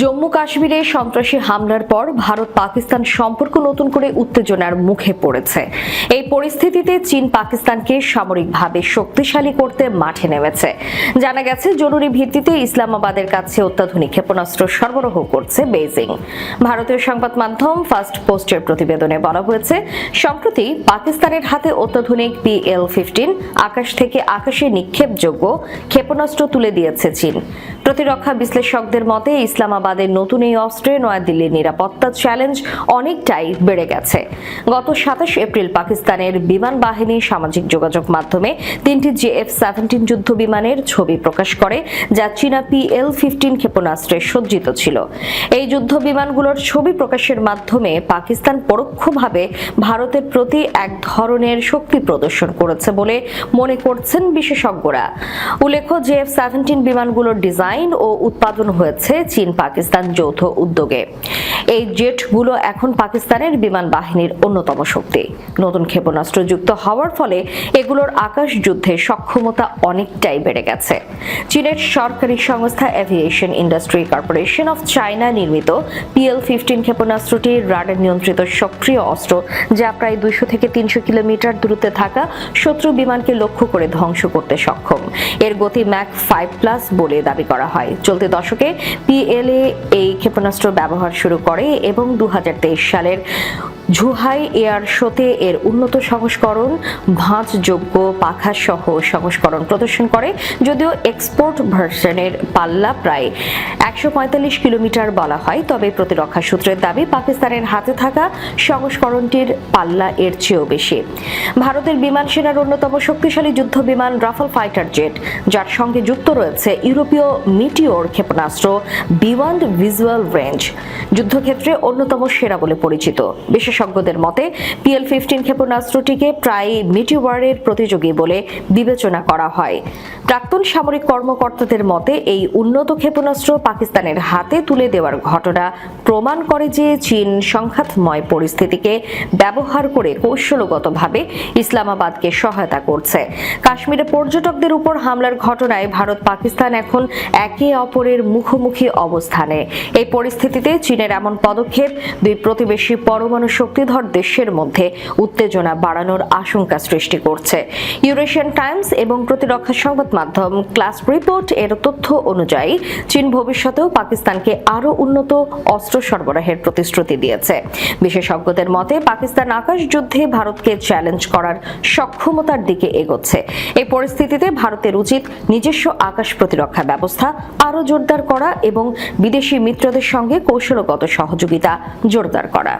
জম্মু কাশ্মীরে সন্ত্রাসী হামলার পর ভারত পাকিস্তান সম্পর্ক নতুন করে উত্তেজনার মুখে পড়েছে। এই পরিস্থিতিতে চীন পাকিস্তানকে সামরিকভাবে শক্তিশালী করতে মাঠে নেমেছে। জানা গেছে, জরুরি ভিত্তিতে ইসলামাবাদের কাছে অত্যাধুনিক ক্ষেপণাস্ত্র সরবরাহ করছে বেইজিং। ভারতীয় সংবাদ মাধ্যম ফার্স্ট পোস্টের প্রতিবেদনে বলা হয়েছে, সম্প্রতি পাকিস্তানের হাতে অত্যাধুনিক পিএল ফিফটিন আকাশ থেকে আকাশে নিক্ষেপযোগ্য ক্ষেপণাস্ত্র তুলে দিয়েছে চীন। প্রতিরক্ষা বিশ্লেষকদের মতে, ইসলামাবাদের নতুন এই অস্ত্রে নয়াদিল্লির নিরাপত্তা চ্যালেঞ্জ অনেকটাই বেড়ে গেছে। গত সাতাশ এপ্রিল পাকিস্তানের বিমান বাহিনী সামাজিক যোগাযোগ মাধ্যমে তিনটি জেএফ সেভেন্টিন যুদ্ধ বিমানের ছবি প্রকাশ করে, যা চীনা পিএল ফিফটিন ক্ষেপণাস্ত্রে সজ্জিত ছিল। এই যুদ্ধ বিমানগুলোর ছবি প্রকাশের মাধ্যমে পাকিস্তান পরোক্ষভাবে ভারতের প্রতি এক ধরনের শক্তি প্রদর্শন করেছে বলে মনে করছেন বিশেষজ্ঞরা। উল্লেখ্য জেএফ সেভেন্টিন বিমানগুলোর ডিজাইন ও উৎপাদন হয়েছে চীন পাকিস্তান যৌথ উদ্যোগে। এই জেটগুলো এখন পাকিস্তানের বিমান বাহিনীর অন্যতম শক্তি। নতুন ক্ষেপণাস্ত্র যুক্ত হওয়ার ফলে এগুলোর আকাশ যুদ্ধে সক্ষমতা অনেকটাই বেড়ে গেছে। চীনের সরকারি সংস্থা aviation industry corporation of China নির্মিত পিএল ফিফটিন ক্ষেপণাস্ত্রটি রাডার নিয়ন্ত্রিত সক্রিয় অস্ত্র, যা প্রায় দুইশো থেকে তিনশো কিলোমিটার দূরত্বে থাকা শত্রু বিমানকে লক্ষ্য করে ধ্বংস করতে সক্ষম। এর গতি ম্যাক ফাইভ প্লাস বলে দাবি করা হয়। চলতি দশকে পিএলএ এই ক্ষেপণাস্ত্র ব্যবহার শুরু করে এবং দু হাজার তেইশ সালের ঝুহাই এয়ার শোতে এর উন্নত সংস্করণ ভাঁজযোগ্য পাখা সহ সংস্করণ প্রদর্শন করে, যদিও এক্সপোর্ট ভার্সনের পাল্লা প্রায় একশো পঁয়তাল্লিশ কিলোমিটার বলা হয়। তবে প্রতিরক্ষা সূত্রের দাবি, পাকিস্তানের হাতে থাকা সংস্করণটির পাল্লা এর চেয়েও বেশি। ভারতের বিমান সেনার অন্যতম শক্তিশালী যুদ্ধ বিমান রাফাল ফাইটার জেট, যার সঙ্গে যুক্ত রয়েছে ইউরোপীয় মিটিওর ক্ষেপণাস্ত্র বিওয়ান্ড ভিজুয়াল রেঞ্জ যুদ্ধক্ষেত্রে অন্যতম সেরা বলে পরিচিত। বিশেষজ্ঞদের মতে পিএল ফিফটিন ক্ষেপণাস্ত্রটিকে প্রায় মিটিওয়ারের প্রতিযোগী বলে বিবেচনা করা হয়। প্রাক্তন সামরিক কর্মকর্তাদের মতে, এই উন্নত ক্ষেপণাস্ত্র পাকিস্তানের হাতে তুলে দেওয়ার ঘটনা প্রমাণ করে যে চীন সংঘাতময় পরিস্থিতিকে ব্যবহার করে কৌশলগতভাবে ইসলামাবাদকে সহায়তা করছে। কাশ্মীরে পর্যটকদের উপর হামলার ঘটনায় ভারত পাকিস্তান এখন একে অপরের মুখোমুখি অবস্থানে। এই পরিস্থিতিতে চীনের এমন পদক্ষেপ দুই প্রতিবেশী পরমাণু শক্তিধর দেশের মধ্যে উত্তেজনা বাড়ানোর আশঙ্কা সৃষ্টি করছে। ইউরেশিয়ান টাইমস এবং প্রতিরক্ষা সংবাদ মাধ্যম ক্লাস রিপোর্ট এর তথ্য অনুযায়ী, চীন ভবিষ্যতেও পাকিস্তানকে আরও উন্নত অস্ত্র সরবরাহের প্রতিশ্রুতি দিয়েছে। বিশেষজ্ঞদের মতে, পাকিস্তান আকাশ যুদ্ধে ভারতকে চ্যালেঞ্জ করার সক্ষমতার দিকে এগোচ্ছে। এই পরিস্থিতিতে ভারতের উচিত নিজস্ব আকাশ প্রতিরক্ষা ব্যবস্থা আরও জোরদার করা এবং বিদেশি মিত্রদের সঙ্গে কৌশলগত সহযোগিতা জোরদার করা।